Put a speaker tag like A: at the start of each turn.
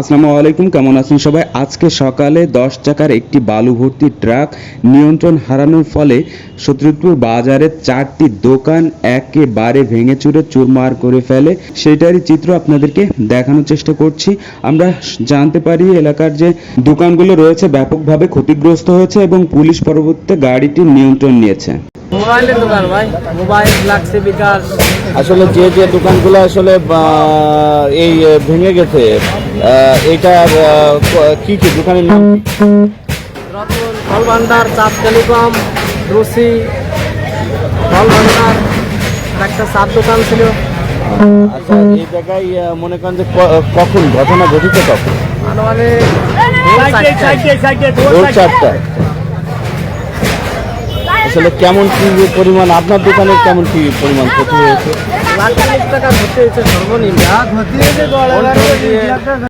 A: আসসালামু আলাইকুম, কেমন আছেন সবাই? আজকে সকালে দশ চাকার একটি বালু ভর্তি ট্রাক নিয়ন্ত্রণ হারানোর ফলে শত্রুপুর বাজারের চারটি দোকান একেবারে ভেঙে চুরে চুরমার করে ফেলে। সেটারই চিত্র আপনাদেরকে দেখানোর চেষ্টা করছি। আমরা জানতে পারি এলাকার যে দোকানগুলো রয়েছে, ব্যাপকভাবে ক্ষতিগ্রস্ত হয়েছে এবং পুলিশ পরবর্তীতে গাড়িটির নিয়ন্ত্রণ নিয়েছে।
B: মোবাইলের দোকান ভাই মোবাইল লাগছে বিকাশ
C: আসলে যে যে দোকানগুলো আসলে এই ভেঙে গেছে আহ, ক- কি দোকানের নাম
B: রতন ফল ভান্ডার চাঁদ টেলিকম রুসি ফল ভান্ডার একটা চার দোকান ছিল
C: আচ্ছা এই জায়গায় মনে করেন যে ক- কখন ঘটনা ঘটিত কখন
B: আনুমানিক চারটায়।
C: আসলে কেমন কি পরিমাণ আপনার দোকানে কেমন কি পরিমাণ ক্ষতি হয়েছে?
B: লাখ টাকা ভর্তি হয়েছে সর্বনিম্ন। দিয়ে